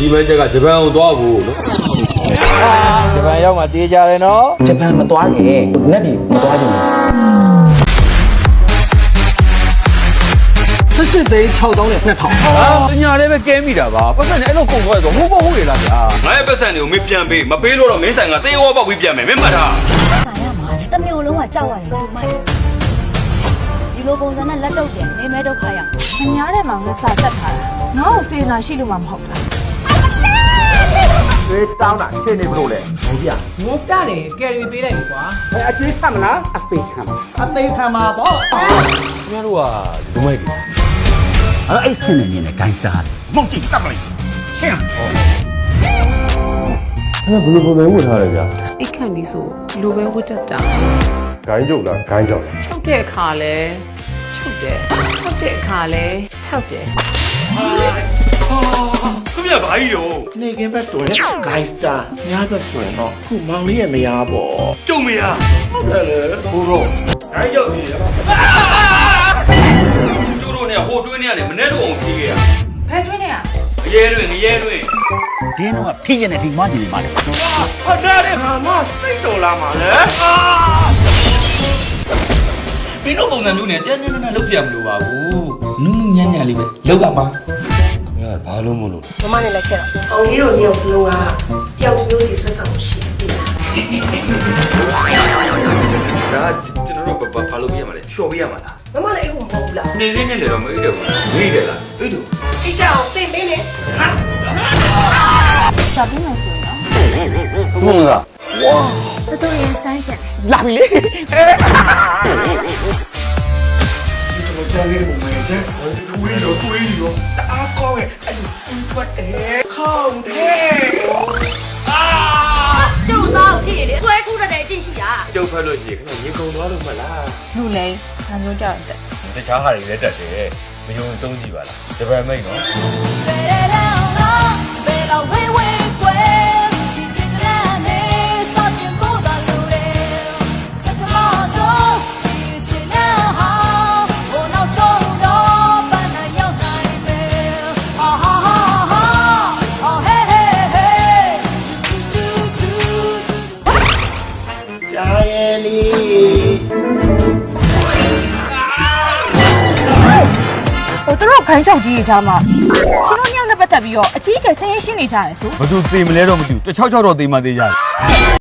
ဒီမန်းချက်ကဂျပန်ကိုသွားဖို့နော်ဂျပန်ရောက်မှတေးကြတယ်နော်ဂျပန်မသွားခင်နက်ပြည်မသွားချင်ဘူးစစ်စစ်သိန်း6000နဲ့2000ဟာပညာလေးပဲကဲမိတာပါပတ်စံနဲ့အဲ့လိုကုန်သွားဆိုဟိုဘဟုတ်ရလားဗျာငါရဲ့ပတ်စံတွေကိုမင်းပြန်ပေးမပေးလို့တော့မင်းဆိုင်ကတေးဝပေါက်ပြီးပြန်မယ်မင်းမှတ်ထားဆိုင်ရမှာတစ်မျိုးလုံးကကြောက်ရတယ်လူမိုက်ဒီလိုပုံစံနဲ့လက်တော့ပြန်နေမဲဒုက္ခရောက်မညာတဲ့မှာငါစာတက်ထားတာငါ့ကိုစေနာရှိလို့မှမဟုတ်တာ သွေးတောင်းတာရှင်းနေမလို့လေဟုတ်ပြငိုပြတယ်ကယ်ရီပေးလိုက်ပြီကွာအဲအကျွေးခံမလားအသေးခံမလားအသိခံမှာပေါ့ခင်ဗျားတို့ကလူမိုက်တွေအဲအဲ့ဆင်းနေနေဂိုင်းစတာမုတ်ကြည့်တပ်မလိုက်ရှင်းဘယ်လိုပုံစံဝတ်ထားလဲဗျာအိတ်ခန့်လေးဆိုဒီလိုပဲဝတ်တတ်တာဂိုင်းကြုတ်လားဂိုင်းကြောက်ချုပ်တဲ့အခါလဲချုပ်တယ်ချုပ်တဲ့အခါလဲခြောက်တယ် ခင်ဗျာဘာကြီးရောနေကင်းဘက်ဆိုရင် Geister ညာဘက်ဆိုရင်တော့ခုမောင်လေးရဲ့မယားပေါ့ကျုံမယားဟုတ်တယ်လေဘူရောဒါရောက်ပြီကျိုးတို့နဲ့ဟိုတွင်းနဲ့လည်းမနဲ့တော့အောင်ဖြေးခဲ့ရဖဲတွင်းနဲ့อ่ะငရဲတွင်းငရဲတွင်းဒီတော့ကဖြေးရင်လည်းဒီမှညီမှာလေဟာဒါလည်းဘာမှစိတ်တော်လာမှာလဲအာဒီလိုပုံစံမျိုးနဲ့ကြမ်းကြမ်းနဲ့လှုပ်ရမလို့ပါဘူးနူးနူးညံ့ညံ့လေးပဲလှုပ်ရပါ ခင်ဗျာဘာလို့မလို့မမနဲ့လည်းခဲ့တော့အောင်လေးတို့ညောင်စလုံးကပျောက်တစ်မျိုးစီဆွတ်ဆောင်ရှိတယ်ဒါကျွန်တော်တို့ဘာဘာလို့ပြရမှာလဲလျှော်ပြရမှာလားမမလည်းအိတ်ကိုမဟုတ်ဘူးလားနေလေးနဲ့လည်းတော့မအိတ်တယ်ဘူးမေးတယ်လားအိတ်တယ်အိတ်ကြောင်သိမင်းလေစာပြီးမှဆိုတော့ဘုံလားတတူရင်စမ်းချင်လာပြီလေကျွန်တော်ကြားလေးပုံမှန်ကျန်ထွေးလို့ထွေးလို့တအားကော င်းရဲ့အဲ့ဒီဘတ်တဲ့ခေါင်းတဲ့ကျုပ်သားကိုဖြစ်ရတယ်ဆွဲခုရတဲ့အကျင့်ရှိတာကျုပ်ဖက်လို့ရှိရင်ခင်ဗျရေကုန်သွားလို့မလားလူလိန်ငါမျိုးကြောက်တယ်တခြားဟာတွေလည်းတက်တယ်မယုံတုံးကြည့်ပါလားဂျပန်မိတ်နော်ကြား ခိုင်းချောက်ကြီးကြီးချားမှာရှင်တို့ညောင်နဲ့ပတ်သက်ပြီးတော့အကြီးအကျယ်ဆင်းရဲရှင်းနေကြရယ်ဆိုဘသူသေမလဲတော့မသိဘူးတချောက်ချောက်တော့သေမှသေးကြတယ်